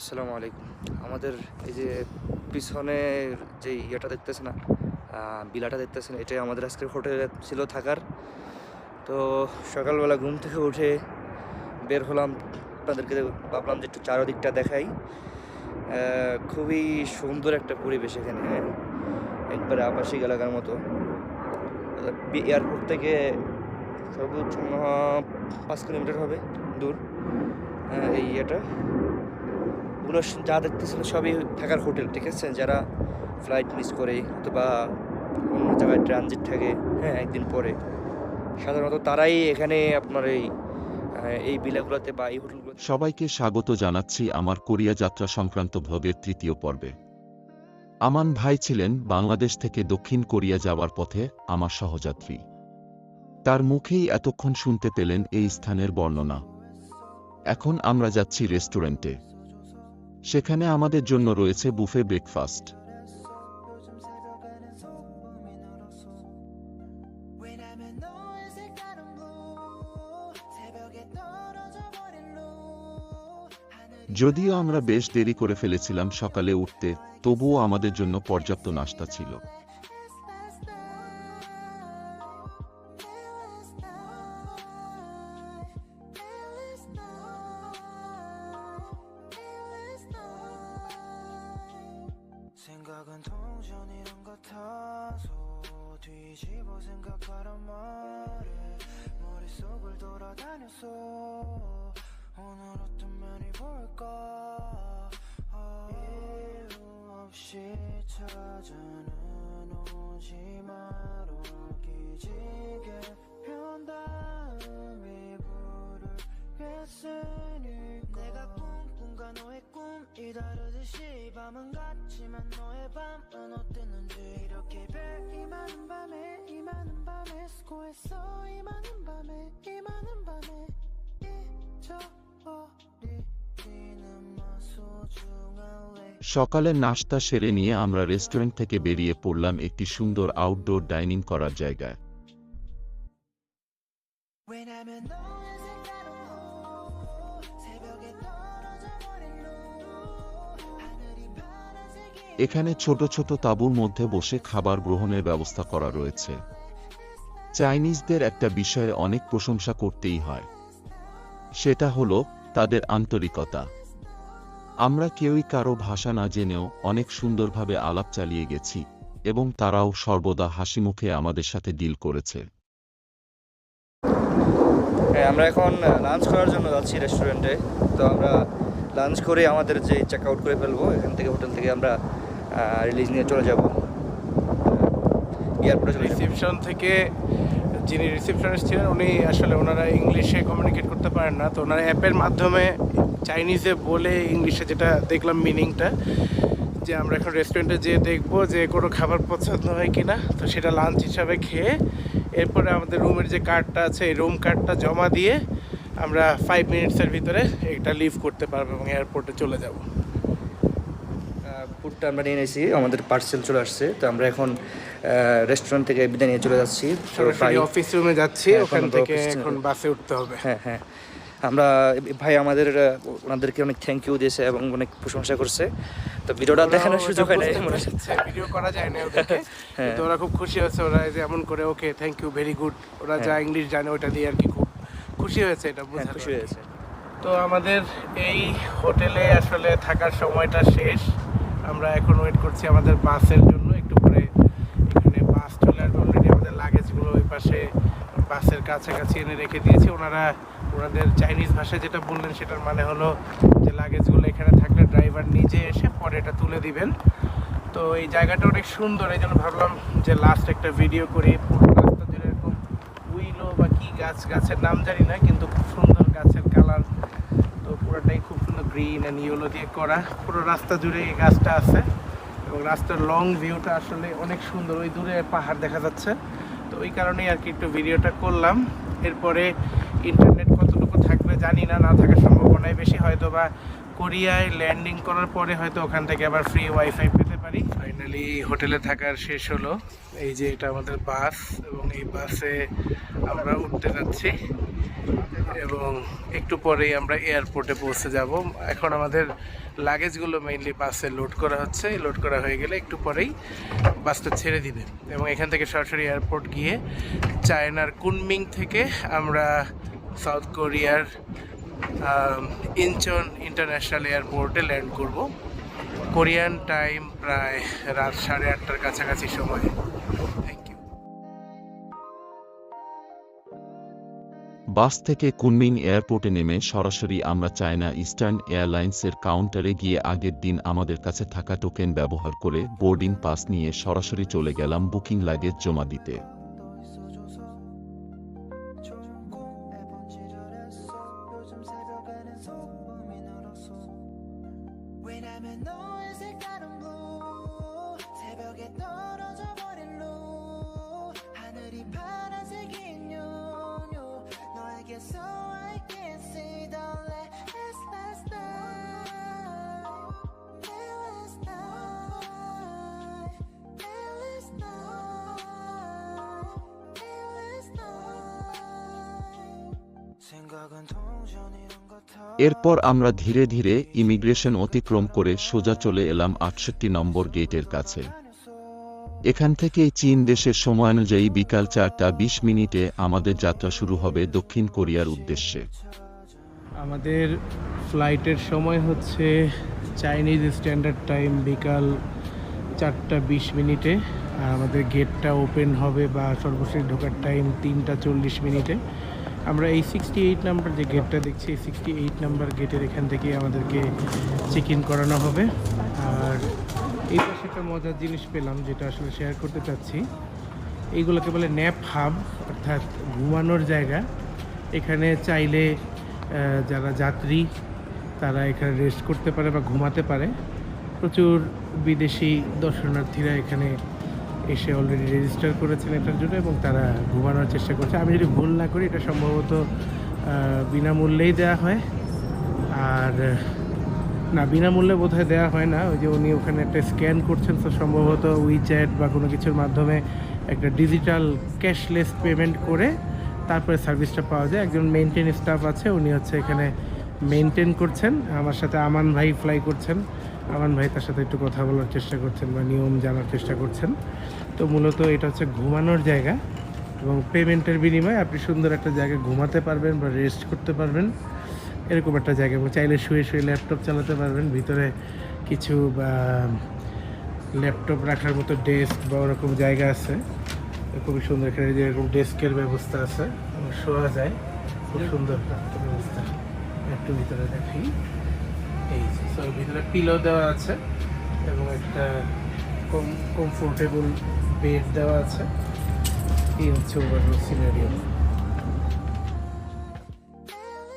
আসসালামু আলাইকুম। আমাদের এই যে পিছনে যে ইয়েটা দেখতেছে না বিলাটা দেখতেছেন, এটাই আমাদের আজকের হোটেলে ছিল থাকার। তো সকালবেলা ঘুম থেকে উঠে বের হলাম, আপনাদেরকে ভাবলাম যে একটু চারদিকটা দেখাই। খুবই সুন্দর একটা পরিবেশ এখানে একবারে আবাসিক এলাকার মতো। এয়ারপোর্ট থেকে সর্বোচ্চ পাঁচ কিলোমিটার হবে, দূর এই ইয়েটা। ওগুলো যা দেখতেছেন সবই থাকার হোটেল, ঠিক আছে? যারা ফ্লাইট মিস করে অথবা অন্য জায়গায় ট্রানজিট থাকে হ্যাঁ একদিন পরে। সাধারণত তারাই এখানে আপনার এই এই বিলাগুলোতে বা এই হোটেলগুলোতে সবাইকে স্বাগত জানাচ্ছি আমার কোরিয়া যাত্রা সংক্রান্ত ভ্লগের তৃতীয় পর্বে। আমান ভাই ছিলেন বাংলাদেশ থেকে দক্ষিণ কোরিয়া যাওয়ার পথে আমার সহযাত্রী। তার মুখেই এতক্ষণ শুনতে পেলেন এই স্থানের বর্ণনা। এখন আমরা যাচ্ছি রেস্টুরেন্টে। সেখানে আমাদের জন্য রয়েছে বুফে ব্রেকফাস্ট। যদিও আমরা বেশ দেরি করে ফেলেছিলাম সকালে উঠতে, তবুও আমাদের জন্য পর্যাপ্ত নাস্তা ছিল। 속을 돌아다녔어. 오늘 어떤 면이 볼까? 아, 이유 없이 찾아는 오지 마라 기지개 편 다음에 부르겠으니까. 내가 꿈꾼과 너의 꿈이 다르듯이 밤은 같지만 너의 밤은 어땠는지 이렇게 별이 많은 밤에 이 많은 밤에 수고했어 이 많은 밤에 이 많은 밤에 잊어버리지는 마 소중한 내 সকালের নাস্তা সেরে নিয়ে আমরা রেস্টুরেন্ট থেকে বেরিয়ে পড়লাম একটি সুন্দর আউটডোর ডাইনিং করার জায়গায় এখানে ছোট ছোট তাঁবুর মধ্যে বসে খাবার গ্রহণের ব্যবস্থা করা রয়েছে। চাইনিজদের একটা বিষয়ে অনেক প্রশংসা করতেই হয়। সেটা হলো, তাদের আন্তরিকতা। আমরা কেউই কারও ভাষা না জেনেও অনেক সুন্দরভাবে আলাপ চালিয়ে গেছি, এবং তারাও সর্বদা হাসিমুখে আমাদের সাথে ডিল করেছে। হ্যাঁ আমরা এখন লাঞ্চ করার জন্য যাচ্ছি রেস্টুরেন্টে তো আমরা লাঞ্চ করে আমাদের যে চেক আউট করে ফেলব, এখান থেকে হোটেল থেকে আমরা রিলিজ নিয়ে চলে যাব। এয়ারপোর্টে চলে রিসেপশন থেকে যিনি রিসেপশনিস্ট ছিলেন, উনি আসলে ওনারা ইংলিশে কমিউনিকেট করতে পারেন না। তো ওনারা অ্যাপের মাধ্যমে চাইনিজে বলে ইংলিশে যেটা দেখলাম মিনিংটা যে আমরা এখন রেস্টুরেন্টে যেয়ে দেখব যে কোনো খাবার পছন্দ হয় কি না তো সেটা লাঞ্চ হিসাবে খেয়ে এরপরে আমাদের রুমের যে কার্ডটা আছে, এই রুম কার্ডটা জমা দিয়ে আমরা ফাইভ মিনিটসের ভিতরে এটা লিভ করতে পারব এবং এয়ারপোর্টে চলে যাব। ফুডটা আমরা নিয়ে নিয়েছি আমাদের পার্সেল চলে আসছে। তো আমরা এখন রেস্টুরেন্ট থেকে বিদায় নিয়ে চলে যাচ্ছি। অফিস রুমে যাচ্ছি হ্যাঁ, ওখান থেকে এখন বাসে উঠতে হবে। হ্যাঁ হ্যাঁ। আমরা ভাই আমাদের ওনাদেরকে অনেক থ্যাংক ইউ দিয়েছে এবং অনেক প্রশংসা করছে। তো ভিডিওটা দেখানোর সুযোগ হয় পেরেছে, ভিডিও করা যায় না ওদেরকে। হ্যাঁ। কিন্তু ওরা খুব খুশি হয়েছে ওরা যে এমন করে okay thank you very good ওরা যা হ্যাঁ। ইংলিশ জানে ওটা দিয়ে আর কি খুব খুশি হয়েছে এটা হ্যাঁ খুশি হয়েছে। তো আমাদের এই হোটেলে আসলে থাকার সময়টা শেষ। আমরা এখন ওয়েট করছি আমাদের বাসের জন্য, একটু পরে এখানে বাস চলে আসবে অলরেডি আমাদের লাগেজগুলো ওই পাশে বাসের কাছাকাছি এনে রেখে দিয়েছি। ওনারা, ওনাদের চাইনিজ ভাষায় যেটা বললেন, সেটার মানে হলো যে লাগেজগুলো এখানে থাকলে ড্রাইভার নিজে এসে পরে এটা তুলে দিবেন। তো এই জায়গাটা অনেক সুন্দর, এই জন্য ভাবলাম যে লাস্ট একটা ভিডিও করি। পুরো রাস্তা জুড়ে এরকম উইলো বা কি গাছ, গাছের নাম জানি না, কিন্তু খুব সুন্দর গাছের পুরোটাই খুব সুন্দর গ্রিন অ্যান্ড ইয়েলো দিয়ে করা। পুরো রাস্তা জুড়ে এই গাছটা আছে এবং রাস্তার লং ভিউটা আসলে অনেক সুন্দর। ওই দূরে পাহাড় দেখা যাচ্ছে। তো ওই কারণেই আর কি একটু ভিডিওটা করলাম। এরপরে ইন্টারনেট কতটুকু থাকবে জানি না না থাকার সম্ভাবনাই বেশি। হয়তো বা কোরিয়ায় ল্যান্ডিং করার পরে হয়তো ওখান থেকে আবার ফ্রি ওয়াইফাই পেতে পারি। ফাইনালি হোটেলে থাকার শেষ হলো। এই যে এটা আমাদের বাস এবং এই বাসে আমরা উঠতে যাচ্ছি। এবং একটু পরেই আমরা এয়ারপোর্টে পৌঁছে যাব। এখন আমাদের লাগেজগুলো মেইনলি বাসে লোড করা হচ্ছে। লোড করা হয়ে গেলে একটু পরেই বাসটা ছেড়ে দিবে। এবং এখান থেকে সরাসরি এয়ারপোর্ট গিয়ে চায়নার কুনমিং থেকে আমরা সাউথ কোরিয়ার ইনচন ইন্টারন্যাশনাল এয়ারপোর্টে ল্যান্ড করব। কোরিয়ান টাইম প্রায় রাত সাড়ে আটটার কাছাকাছি সময়। বাস থেকে কুনমিং এয়ারপোর্টে নেমে সরাসরি আমরা চায়না ইস্টার্ন এয়ারলাইন্সের কাউন্টারে গিয়ে আগের দিন আমাদের কাছে থাকা টোকেন ব্যবহার করে বোর্ডিং পাস নিয়ে সরাসরি চলে গেলাম বুকিং লাগেজ জমা দিতে। এরপর আমরা ধীরে ধীরে ইমিগ্রেশন অতিক্রম করে সোজা চলে এলাম আটষট্টি নম্বর গেটের কাছে। এখান থেকে চীন দেশের সময়ানুযায়ী বিকাল চারটা বিশ মিনিটে আমাদের যাত্রা শুরু হবে দক্ষিণ কোরিয়ার উদ্দেশ্যে। আমাদের ফ্লাইটের সময় হচ্ছে চাইনিজ স্ট্যান্ডার্ড টাইম বিকাল চারটা বিশ মিনিটে। আমাদের গেটটা ওপেন হবে বা সর্বশেষ ঢোকার টাইম তিনটা চল্লিশ মিনিটে। আমরা এই সিক্সটি এইট নাম্বার যে গেটটা দেখছি, এই সিক্সটি এইট নাম্বার গেটের এখান থেকে আমাদেরকে চেক ইন করানো হবে। আর এই পাশে একটা মজার জিনিস পেলাম, যেটা আসলে শেয়ার করতে চাচ্ছি। এইগুলোকে বলে ন্যাপ হাব অর্থাৎ ঘুমানোর জায়গা। এখানে চাইলে যারা যাত্রী, তারা এখানে রেস্ট করতে পারে বা ঘুমাতে পারে। প্রচুর বিদেশি দর্শনার্থীরা এখানে এসে অলরেডি রেজিস্টার করেছেন এটার জন্য এবং তারা ঘুমানোর চেষ্টা করছে। আমি যদি ভুল না করি, এটা সম্ভবত বিনামূল্যেই দেওয়া হয়। আর, না, বিনামূল্যে বোধহয় দেওয়া হয় না। ওই যে উনি ওখানে একটা স্ক্যান করছেন, তো সম্ভবত উইচ্যাট বা কোনো কিছুর মাধ্যমে একটা ডিজিটাল ক্যাশলেস পেমেন্ট করে তারপরে সার্ভিসটা পাওয়া যায়। একজন মেনটেন স্টাফ আছে, উনি হচ্ছে এখানে মেনটেন করছেন। আমার সাথে আমান ভাই ফ্লাই করছেন। আমান ভাই তার সাথে একটু কথা বলার চেষ্টা করছেন বা নিয়ম জানার চেষ্টা করছেন। তো মূলত এটা হচ্ছে ঘুমানোর জায়গা এবং পেমেন্টের বিনিময়ে আপনি সুন্দর একটা জায়গায় ঘুমাতে পারবেন বা রেস্ট করতে পারবেন। এরকম একটা জায়গা এবং চাইলে শুয়ে শুয়ে ল্যাপটপ চালাতে পারবেন। ভিতরে কিছু ল্যাপটপ রাখার মতো ডেস্ক বা ওরকম জায়গা আছে। খুবই সুন্দর এখানে যে এরকম ডেস্কের ব্যবস্থা আছে। শোয়া যায়। খুব সুন্দর ব্যবস্থা। একটু ভিতরে দেখি। ভিতরে পিলো দেওয়া আছে এবং একটা কম কমফোর্টেবল বেড দেওয়া আছে। এই হচ্ছে ওভারঅল সিনারিও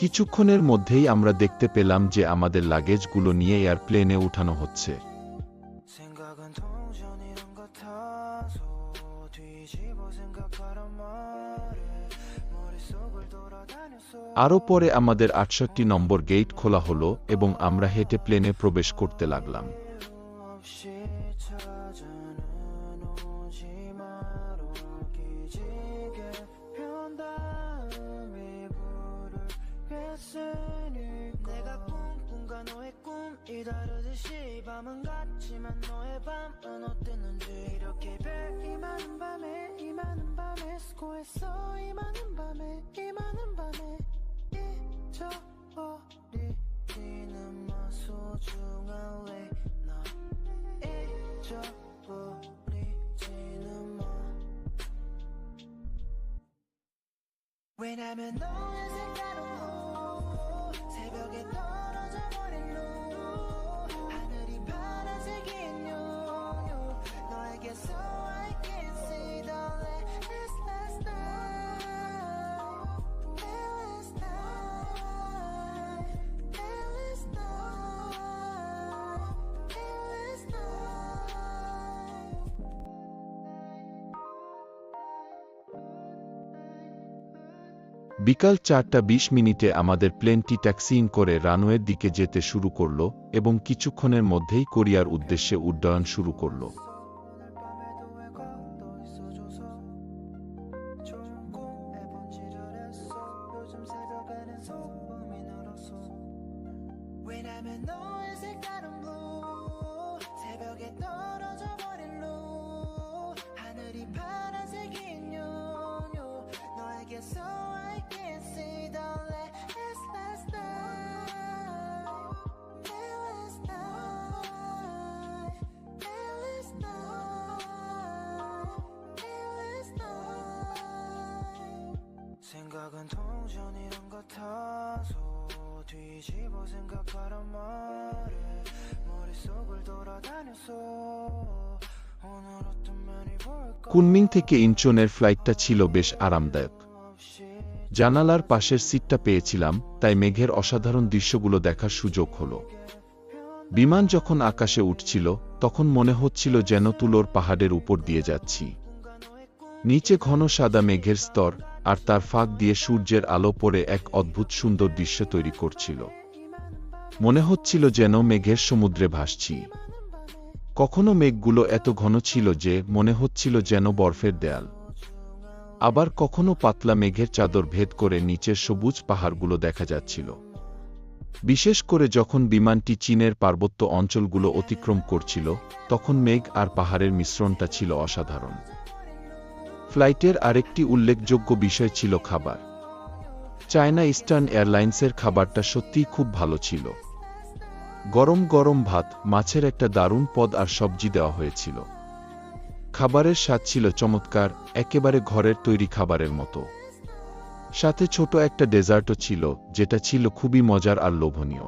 কিছুক্ষণের মধ্যেই আমরা দেখতে পেলাম যে আমাদের লাগেজগুলো নিয়ে এয়ারপ্লেনে উঠানো হচ্ছে। আরও পরে আমাদের আটষট্টি নম্বর গেট খোলা হলো এবং আমরা হেঁটে প্লেনে প্রবেশ করতে লাগলাম 없이 찾아는 오지 마로 기지개 편 다음에 부르겠으니 내가 꿈꾼과 너의 꿈이 다르듯이 밤은 같지만 너의 밤은 어땠는지 이렇게 별 많은 밤에 이 많은 밤에 잊어버리지는 마. 소중한 왜나 잊어버리지는 마. 왜냐면 너의 색다른 로 বিকাল চারটা বিশ মিনিটে আমাদের প্লেনটি ট্যাক্সিং করে রানওয়ের দিকে যেতে শুরু করল এবং কিছুক্ষণের মধ্যেই কোরিয়ার উদ্দেশ্যে উড্ডয়ন শুরু করল 왜냐면 너의 색깔은 blue 새벽에 떨 কুনমিং থেকে ইনচনের ফ্লাইটটা ছিল বেশ আরামদায়ক। জানালার পাশের সিটটা পেয়েছিলাম, তাই মেঘের অসাধারণ দৃশ্যগুলো দেখার সুযোগ হলো। বিমান যখন আকাশে উঠছিল, তখন মনে হচ্ছিল যেন তুলোর পাহাড়ের উপর দিয়ে যাচ্ছি। নিচে ঘন সাদা মেঘের স্তর, আর তার ফাঁক দিয়ে সূর্যের আলো পরে এক অদ্ভুত সুন্দর দৃশ্য তৈরি করছিল। মনে হচ্ছিল যেন মেঘের সমুদ্রে ভাসছি। কখনো মেঘগুলো এত ঘন ছিল যে মনে হচ্ছিল যেন বরফের দেয়াল। আবার কখনো পাতলা মেঘের চাদর ভেদ করে নিচের সবুজ পাহাড়গুলো দেখা যাচ্ছিল। বিশেষ করে যখন বিমানটি চীনের পার্বত্য অঞ্চলগুলো অতিক্রম করছিল, তখন মেঘ আর পাহাড়ের মিশ্রণটা ছিল অসাধারণ। ফ্লাইটের আরেকটি উল্লেখযোগ্য বিষয় ছিল খাবার। চায়না ইস্টার্ন এয়ারলাইন্সের খাবারটা সত্যিই খুব ভালো ছিল। গরম গরম ভাত, মাছের একটা দারুণ পদ আর সবজি দেওয়া হয়েছিল। খাবারের স্বাদ ছিল চমৎকার, একেবারে ঘরের তৈরি খাবারের মতো। সাথে ছোট একটা ডেজার্টও ছিল, যেটা ছিল খুবই মজার আর লোভনীয়।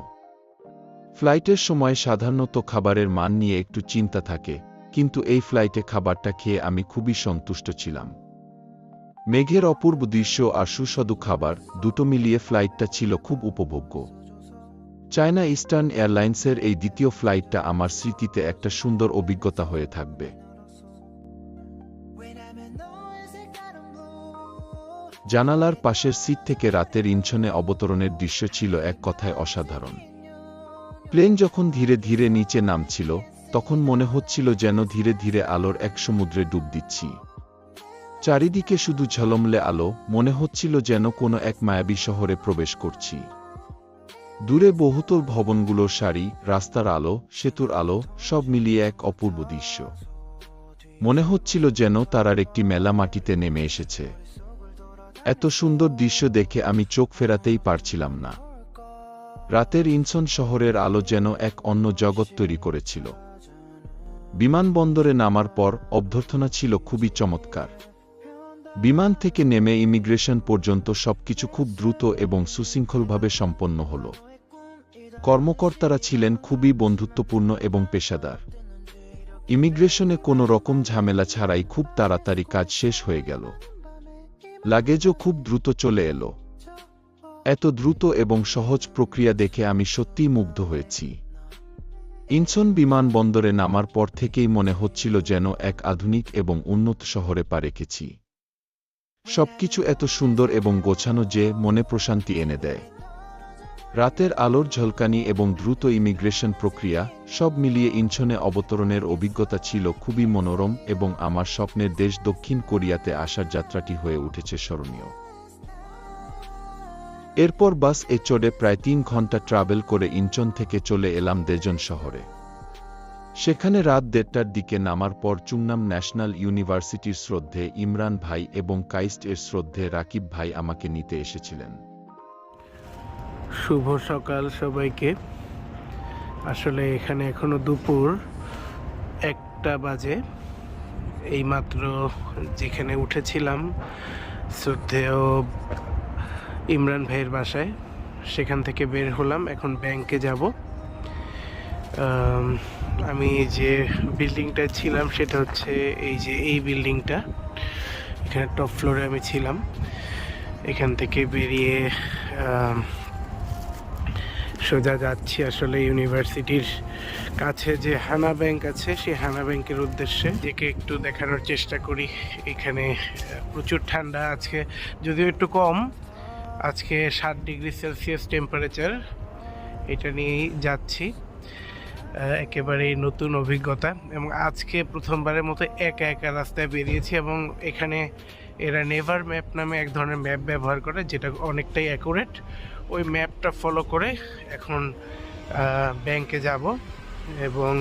ফ্লাইটের সময় সাধারণত খাবারের মান নিয়ে একটু চিন্তা থাকে, কিন্তু এই ফ্লাইটে খাবারটা খেয়ে আমি খুবই সন্তুষ্ট ছিলাম। মেঘের অপূর্ব দৃশ্য আর সুস্বাদু খাবার দুটো মিলিয়ে ফ্লাইটটা ছিল খুব উপভোগ্য। চায়না ইস্টার্ন এয়ারলাইন্সের এই দ্বিতীয় ফ্লাইটটা আমার স্মৃতিতে একটা সুন্দর অভিজ্ঞতা হয়ে থাকবে। জানালার পাশের সিট থেকে রাতের ইঞ্ছনে অবতরণের দৃশ্য ছিল এক কথায় অসাধারণ। প্লেন যখন ধীরে ধীরে নিচে নামছিল, তখন মনে হচ্ছিল যেন ধীরে ধীরে আলোর এক সমুদ্রে ডুব দিচ্ছি। চারিদিকে শুধু ঝলমলে আলো, মনে হচ্ছিল যেন কোনো এক মায়াবী শহরে প্রবেশ করছি। দূরে বহুতল ভবনগুলোর সারি, রাস্তার আলো, সেতুর আলো, সব মিলিয়ে এক অপূর্ব দৃশ্য। মনে হচ্ছিল যেন তারার একটি মেলা মাটিতে নেমে এসেছে। এত সুন্দর দৃশ্য দেখে আমি চোখ ফেরাতেই পারছিলাম না। রাতের ইনসন শহরের আলো যেন এক অন্য জগৎ তৈরি করেছিল। বিমানবন্দরে নামার পর অভ্যর্থনা ছিল খুবই চমৎকার। বিমান থেকে নেমে ইমিগ্রেশন পর্যন্ত সবকিছু খুব দ্রুত এবং সুশৃঙ্খলভাবে সম্পন্ন হল। কর্মকর্তারা ছিলেন খুবই বন্ধুত্বপূর্ণ এবং পেশাদার। ইমিগ্রেশনে কোনো রকম ঝামেলা ছাড়াই খুব তাড়াতাড়ি কাজ শেষ হয়ে গেল। লাগেজও খুব দ্রুত চলে এলো। এত দ্রুত এবং সহজ প্রক্রিয়া দেখে আমি সত্যিই মুগ্ধ হয়েছি। ইনসন বিমানবন্দরে নামার পর থেকেই মনে হচ্ছিল যেন এক আধুনিক এবং উন্নত শহরে পা রেখেছি। সবকিছু এত সুন্দর এবং গোছানো যে মনে প্রশান্তি এনে দেয়। রাতের আলোর ঝলকানি এবং দ্রুত ইমিগ্রেশন প্রক্রিয়া সব মিলিয়ে ইনছনে অবতরণের অভিজ্ঞতা ছিল খুবই মনোরম এবং আমার স্বপ্নের দেশ দক্ষিণ কোরিয়াতে আসার যাত্রাটি হয়ে উঠেছে স্মরণীয়। এরপর বাস এ চড়ে প্রায় তিন ঘণ্টা ট্রাভেল করে ইঞ্চন থেকে চলে এলাম দেজন শহরে। সেখানে রাত দেড়টার দিকে নামার পর চুংনাম ন্যাশনাল ইউনিভার্সিটির শ্রদ্ধে ইমরান ভাই এবং কাইস্ট এর শ্রদ্ধে রাকিব ভাই আমাকে নিতে এসেছিলেন। শুভ সকাল সবাইকে। আসলে এখানে এখনও দুপুর একটা বাজে। এইমাত্র যেখানে উঠেছিলাম, শ্রদ্ধেয় ইমরান ভাইয়ের বাসায়, সেখান থেকে বের হলাম। এখন ব্যাংকে যাব। আম, যে বিল্ডিংটায় ছিলাম সেটা হচ্ছে এই যে এই বিল্ডিংটা। এখানে টপ ফ্লোরে আমি ছিলাম। এখান থেকে বেরিয়ে সোজা যাচ্ছি আসলে ইউনিভার্সিটির কাছে যে হানা ব্যাংক আছে সেই হানা ব্যাংকের উদ্দেশ্যে। যেকে একটু দেখানোর চেষ্টা করি। এখানে প্রচুর ঠান্ডা আছে যদিও একটু কম। আজকে ষাট ডিগ্রি সেলসিয়াস টেম্পারেচার এটা নিয়েই যাচ্ছি। একেবারেই নতুন অভিজ্ঞতা এবং আজকে প্রথমবারের মতো একা একা রাস্তায় বেরিয়েছি এবং এখানে এরা নেভার ম্যাপ নামে এক ধরনের ম্যাপ ব্যবহার করে যেটা অনেকটাই অ্যাকুরেট। ওই ম্যাপটা ফলো করে এখন ব্যাংকে যাব এবং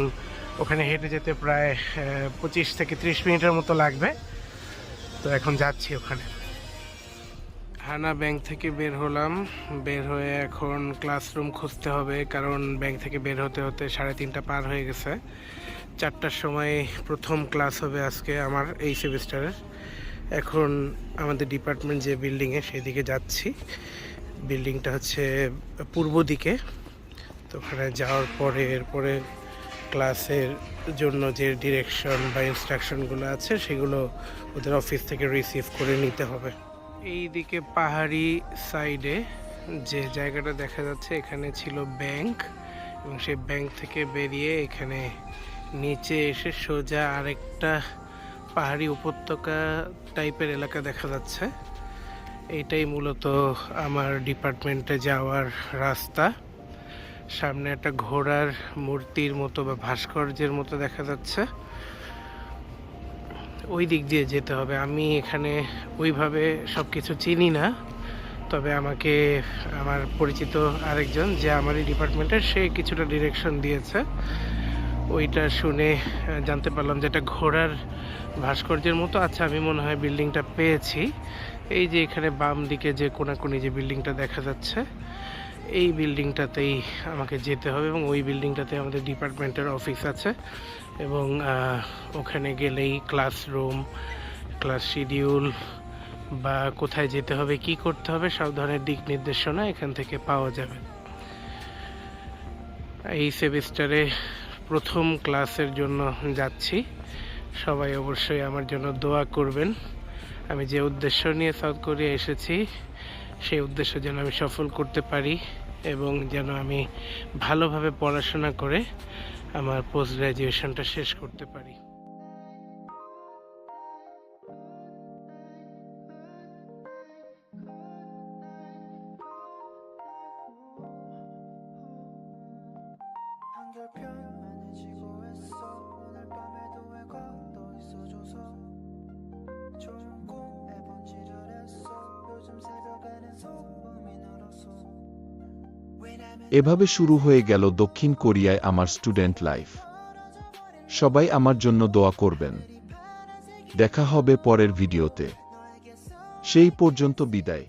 ওখানে হেঁটে যেতে প্রায় পঁচিশ থেকে ত্রিশ মিনিটের মতো লাগবে। তো এখন যাচ্ছি ওখানে। হানা ব্যাংক থেকে বের হলাম। বের হয়ে এখন ক্লাসরুম খুঁজতে হবে, কারণ ব্যাংক থেকে বের হতে হতে সাড়ে তিনটা পার হয়ে গেছে। চারটার সময় প্রথম ক্লাস হবে আজকে আমার এই সেমিস্টারের এখন আমাদের ডিপার্টমেন্ট যে বিল্ডিংয়ে সেদিকে যাচ্ছি। বিল্ডিংটা হচ্ছে পূর্ব দিকে। তো ওখানে যাওয়ার পরে এরপরে ক্লাসের জন্য যে ডিরেকশন বা ইনস্ট্রাকশনগুলো আছে, সেগুলো ওদের অফিস থেকে রিসিভ করে নিতে হবে। এই দিকে পাহাড়ি সাইডে যে জায়গাটা দেখা যাচ্ছে, এখানে ছিল ব্যাংক এবং সেই ব্যাংক থেকে বেরিয়ে এখানে নিচে এসে সোজা আরেকটা পাহাড়ি উপত্যকা টাইপের এলাকা দেখা যাচ্ছে। এইটাই মূলত আমার ডিপার্টমেন্টে যাওয়ার রাস্তা। সামনে একটা ঘোড়ার মূর্তির মতো বা ভাস্কর্যের মতো দেখা যাচ্ছে। ওই দিক দিয়ে যেতে হবে। আমি এখানে ওইভাবে সব কিছু চিনি না। তবে আমাকে, আমার পরিচিত আরেকজন যে আমারই ডিপার্টমেন্টের, সে কিছুটা ডিরেকশন দিয়েছে। ওইটা শুনে জানতে পারলাম যে একটা ঘোড়ার ভাস্কর্যের মতো। আচ্ছা আমি মনে হয় বিল্ডিংটা পেয়েছি। এই যে এখানে বাম দিকে যে কোনাকুনি যে বিল্ডিংটা দেখা যাচ্ছে, এই বিল্ডিংটাতেই আমাকে যেতে হবে এবং ওই বিল্ডিংটাতে আমাদের ডিপার্টমেন্টের অফিস আছে। এবং ওখানে গেলেই ক্লাসরুম ক্লাস শিডিউল বা কোথায় যেতে হবে, কি করতে হবে, সব ধরনের দিক নির্দেশনা এখান থেকে পাওয়া যাবে। এই সেমিস্টারে প্রথম ক্লাসের জন্য যাচ্ছি। সবাই অবশ্যই আমার জন্য দোয়া করবেন। আমি যে উদ্দেশ্য নিয়ে সাউথ কোরিয়া এসেছি, সেই উদ্দেশ্য যেন আমি সফল করতে পারি এবং যেন আমি ভালোভাবে পড়াশোনা করে আমার পোস্ট গ্র্যাজুয়েশনটা শেষ করতে পারি 한결 편안해지고 했어 오늘 밤에도 왜 걷어 있어줘서 좋은 꿈 매번 지랄했어 요즘 새벽에는 소음이 늘었어 왜냐면 এভাবে শুরু হয়ে গেল দক্ষিণ কোরিয়ায় আমার স্টুডেন্ট লাইফ। সবাই আমার জন্য দোয়া করবেন। দেখা হবে পরের ভিডিওতে। সেই পর্যন্ত বিদায়।